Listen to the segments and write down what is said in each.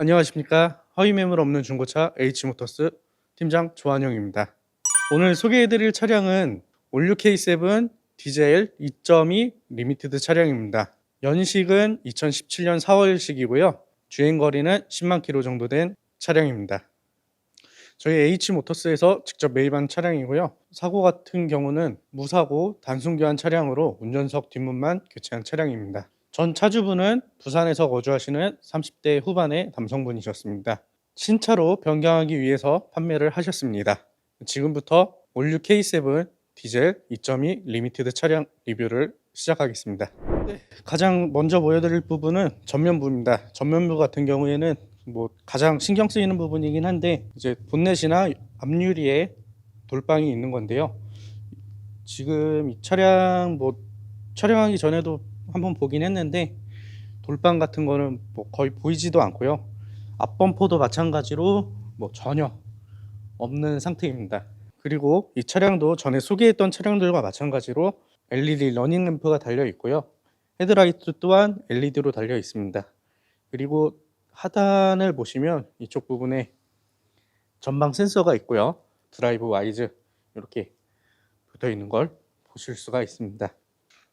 안녕하십니까 허위 매물 없는 중고차 H모터스 팀장 조한영입니다. 오늘 소개해드릴 차량은 올류 K7 디젤 2.2 리미티드 차량입니다. 연식은 2017년 4월식이고요. 주행거리는 10만 킬로 정도 된 차량입니다. 저희 H모터스에서 직접 매입한 차량이고요. 사고 같은 경우는 무사고 단순 교환 차량으로 운전석 뒷문만 교체한 차량입니다. 전 차주분은 부산에서 거주하시는 30대 후반의 남성분이셨습니다. 신차로 변경하기 위해서 판매를 하셨습니다. 지금부터 올류 K7 디젤 2.2 리미티드 차량 리뷰를 시작하겠습니다. 네, 가장 먼저 보여드릴 부분은 전면부입니다. 전면부 같은 경우에는 뭐 가장 신경 쓰이는 부분이긴 한데 이제 본넷이나 앞유리에 돌방이 있는 건데요. 지금 이 차량 뭐 촬영하기 전에도 한번 보긴 했는데 돌방 같은 거는 뭐 거의 보이지도 않고요. 앞범퍼도 마찬가지로 뭐 전혀 없는 상태입니다. 그리고 이 차량도 전에 소개했던 차량들과 마찬가지로 LED 러닝 램프가 달려 있고요. 헤드라이트 또한 LED로 달려 있습니다. 그리고 하단을 보시면 이쪽 부분에 전방 센서가 있고요. 드라이브 와이즈 이렇게 붙어 있는 걸 보실 수가 있습니다.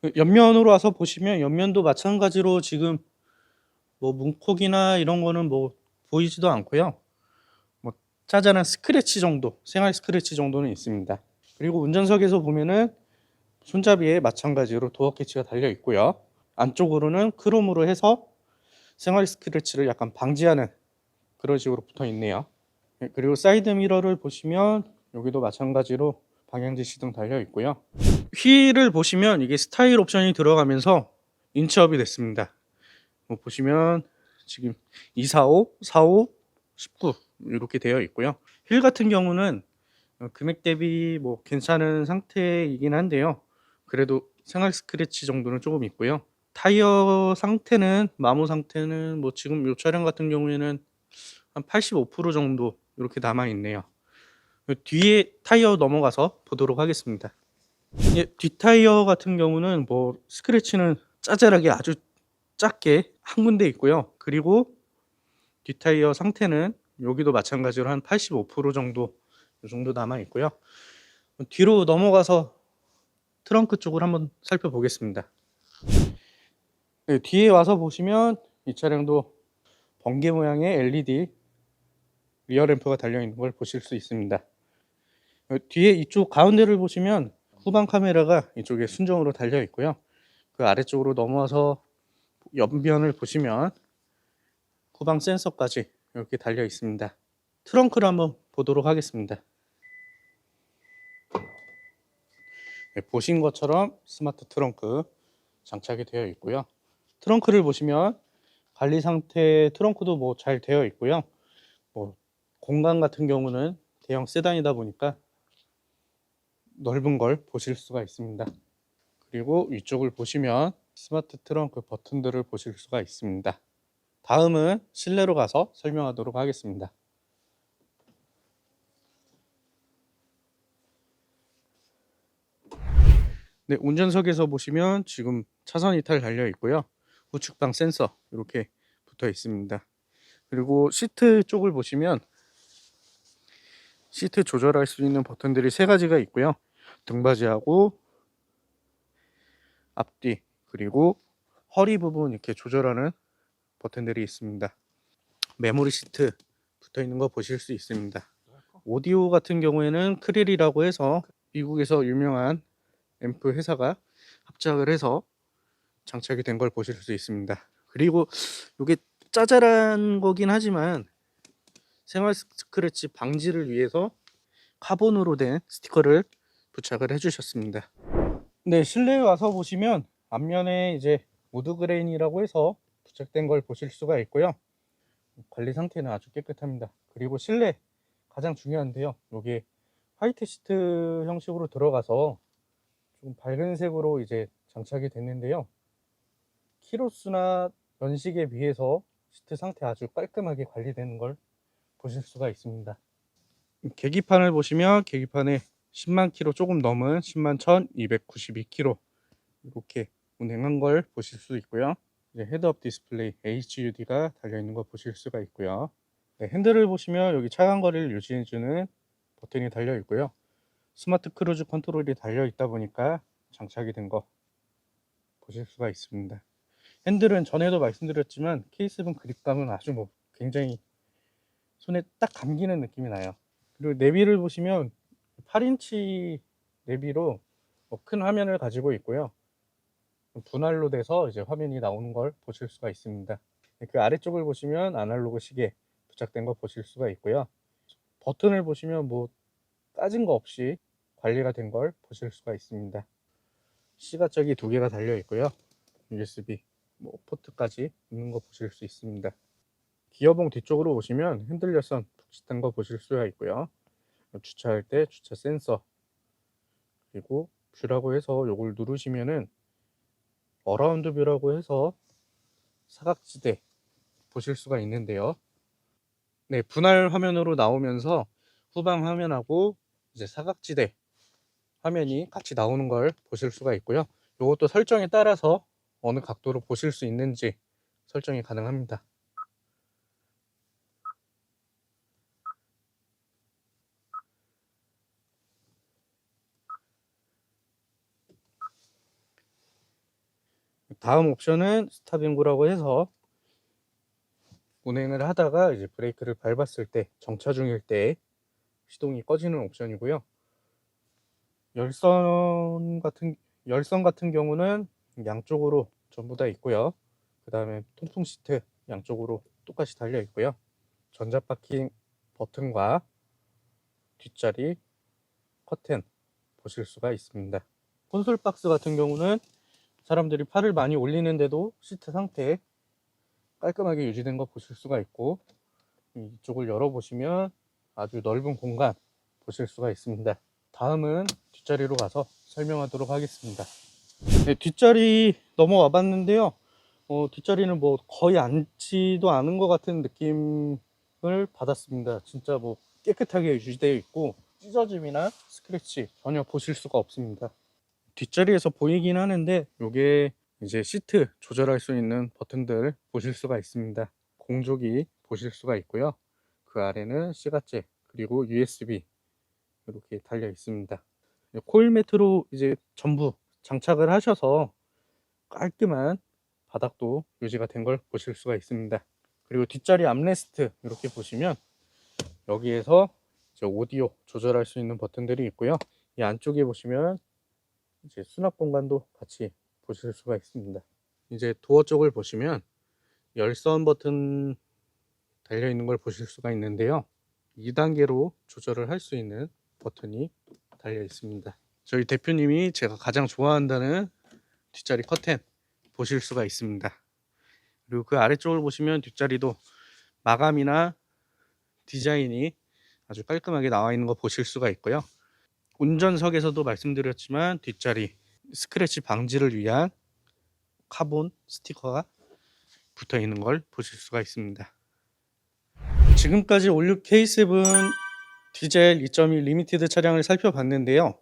그 옆면으로 와서 보시면 옆면도 마찬가지로 지금 뭐 문콕이나 이런 거는 뭐 보이지도 않고요. 뭐 짜잘한 스크래치 정도, 생활 스크래치 정도는 있습니다. 그리고 운전석에서 보면은 손잡이에 마찬가지로 도어 캐치가 달려 있고요. 안쪽으로는 크롬으로 해서 생활 스크래치를 약간 방지하는 그런 식으로 붙어 있네요. 네, 그리고 사이드 미러를 보시면 여기도 마찬가지로 방향 지시 등 달려 있고요. 휠을 보시면 이게 스타일 옵션이 들어가면서 인치업이 됐습니다. 뭐 보시면 지금 245, 45, 19 이렇게 되어 있고요. 휠 같은 경우는 어, 금액 대비 뭐 괜찮은 상태이긴 한데요. 그래도 생활 스크래치 정도는 조금 있고요. 타이어 상태는 마모 상태는 뭐 지금 이 차량 같은 경우에는 한 85% 정도 이렇게 남아 있네요. 뒤에 타이어 넘어가서 보도록 하겠습니다. 예, 뒷 타이어 같은 경우는 뭐 스크래치는 짜잘하게 아주 작게 한 군데 있고요. 그리고 뒷 타이어 상태는 여기도 마찬가지로 한 85% 정도 이 정도 남아 있고요. 뒤로 넘어가서 트렁크 쪽을 한번 살펴보겠습니다. 네, 뒤에 와서 보시면 이 차량도 번개 모양의 LED 리어 램프가 달려 있는 걸 보실 수 있습니다. 어, 뒤에 이쪽 가운데를 보시면 후방 카메라가 이쪽에 순정으로 달려 있고요. 그 아래쪽으로 넘어와서 옆면을 보시면 후방 센서까지 이렇게 달려 있습니다. 트렁크를 한번 보도록 하겠습니다. 네, 보신 것처럼 스마트 트렁크 장착이 되어 있고요. 트렁크를 보시면 관리 상태 트렁크도 뭐 잘 되어 있고요. 뭐 공간 같은 경우는 대형 세단이다 보니까 넓은 걸 보실 수가 있습니다. 그리고 위쪽을 보시면 스마트 트렁크 버튼들을 보실 수가 있습니다. 다음은 실내로 가서 설명하도록 하겠습니다. 네, 운전석에서 보시면 지금 차선 이탈 달려 있고요. 우측방 센서 이렇게 붙어 있습니다. 그리고 시트 쪽을 보시면 시트 조절할 수 있는 버튼들이 세 가지가 있고요. 등받이하고 앞뒤 그리고 허리 부분 이렇게 조절하는 버튼들이 있습니다. 메모리 시트 붙어 있는 거 보실 수 있습니다. 오디오 같은 경우에는 크릴이라고 해서 미국에서 유명한 앰프 회사가 합작을 해서 장착이 된 걸 보실 수 있습니다. 그리고 이게 짜잘한 거긴 하지만 생활 스크래치 방지를 위해서 카본으로 된 스티커를 부착을 해주셨습니다. 네, 실내에 와서 보시면 앞면에 이제 우드 그레인이라고 해서 부착된 걸 보실 수가 있고요. 관리 상태는 아주 깨끗합니다. 그리고 실내 가장 중요한데요. 여기 화이트 시트 형식으로 들어가서 좀 밝은 색으로 이제 장착이 됐는데요. 키로수나 연식에 비해서 시트 상태 아주 깔끔하게 관리되는 걸 보실 수가 있습니다. 계기판을 보시면 계기판에 10만 킬로 조금 넘은 10만 1292킬로 이렇게 운행한 걸 보실 수 있고요. 이제 헤드업 디스플레이 HUD가 달려 있는 거 보실 수가 있고요. 네, 핸들을 보시면 여기 차간 거리를 유지해주는 버튼이 달려 있고요. 스마트 크루즈 컨트롤이 달려 있다 보니까 장착이 된 거 보실 수가 있습니다. 핸들은 전에도 말씀드렸지만 K7 그립감은 아주 뭐 굉장히 손에 딱 감기는 느낌이 나요. 그리고 내비를 보시면 8인치 내비로 뭐큰 화면을 가지고 있고요. 분할로 돼서 이제 화면이 나오는 걸 보실 수가 있습니다. 그 아래쪽을 보시면 아날로그 시계 부착된 거 보실 수가 있고요. 버튼을 보시면 뭐 까진 거 없이 관리가 된 걸 보실 수가 있습니다. 시가짝이 두 개가 달려 있고요. USB 뭐 포트까지 있는 거 보실 수 있습니다. 기어봉 뒤쪽으로 보시면 핸들 열선 북짓한 거 보실 수가 있고요. 주차할 때 주차 센서 그리고 뷰라고 해서 요걸 누르시면은 어라운드 뷰라고 해서 사각지대 보실 수가 있는데요. 네, 분할 화면으로 나오면서 후방 화면하고 이제 사각지대 화면이 같이 나오는 걸 보실 수가 있고요. 이것도 설정에 따라서 어느 각도로 보실 수 있는지 설정이 가능합니다. 다음 옵션은 스탑앤고라고 해서 운행을 하다가 이제 브레이크를 밟았을 때 정차 중일 때 시동이 꺼지는 옵션이고요. 열선 같은 열선 같은 경우는 양쪽으로 전부 다 있고요. 그 다음에 통풍 시트 양쪽으로 똑같이 달려 있고요. 전자 파킹 버튼과 뒷자리 커튼 보실 수가 있습니다. 콘솔 박스 같은 경우는 사람들이 팔을 많이 올리는데도 시트 상태 깔끔하게 유지된 거 보실 수가 있고 이쪽을 열어보시면 아주 넓은 공간 보실 수가 있습니다. 다음은 뒷자리로 가서 설명하도록 하겠습니다. 네, 뒷자리 넘어와 봤는데요. 어, 뒷자리는 뭐 거의 앉지도 않은 것 같은 느낌을 받았습니다. 진짜 뭐 깨끗하게 유지되어 있고 찢어짐이나 스크래치 전혀 보실 수가 없습니다. 뒷자리에서 보이긴 하는데 이게 이제 시트 조절할 수 있는 버튼들 보실 수가 있습니다. 공조기 보실 수가 있고요. 그 아래는 시가잭 그리고 USB 이렇게 달려 있습니다. 코일 매트로 이제 전부 장착을 하셔서 깔끔한 바닥도 유지가 된 걸 보실 수가 있습니다. 그리고 뒷자리 암레스트 이렇게 보시면 여기에서 오디오 조절할 수 있는 버튼들이 있고요. 이 안쪽에 보시면 이제 수납 공간도 같이 보실 수가 있습니다. 이제 도어 쪽을 보시면 열선 버튼 달려 있는 걸 보실 수가 있는데요. 2단계로 조절을 할 수 있는 버튼이 달려 있습니다. 저희 대표님이 제가 가장 좋아한다는 뒷자리 커튼 보실 수가 있습니다. 그리고 그 아래쪽을 보시면 뒷자리도 마감이나 디자인이 아주 깔끔하게 나와 있는 거 보실 수가 있고요. 운전석에서도 말씀드렸지만 뒷자리 스크래치 방지를 위한 카본 스티커가 붙어 있는 걸 보실 수가 있습니다. 지금까지 올류 K7 디젤 2.2 리미티드 차량을 살펴봤는데요.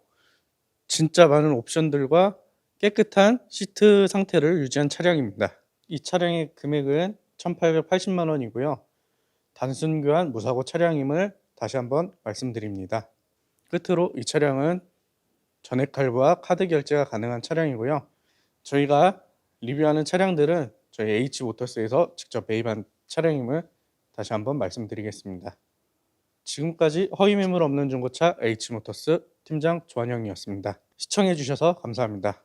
진짜 많은 옵션들과 깨끗한 시트 상태를 유지한 차량입니다. 이 차량의 금액은 1880만 원이고요. 단순 교환 무사고 차량임을 다시 한번 말씀드립니다. 끝으로 이 차량은 전액 할부와 카드 결제가 가능한 차량이고요. 저희가 리뷰하는 차량들은 저희 H모터스에서 직접 매입한 차량임을 다시 한번 말씀드리겠습니다. 지금까지 허위 매물 없는 중고차 H모터스 팀장 조한영이었습니다. 시청해주셔서 감사합니다.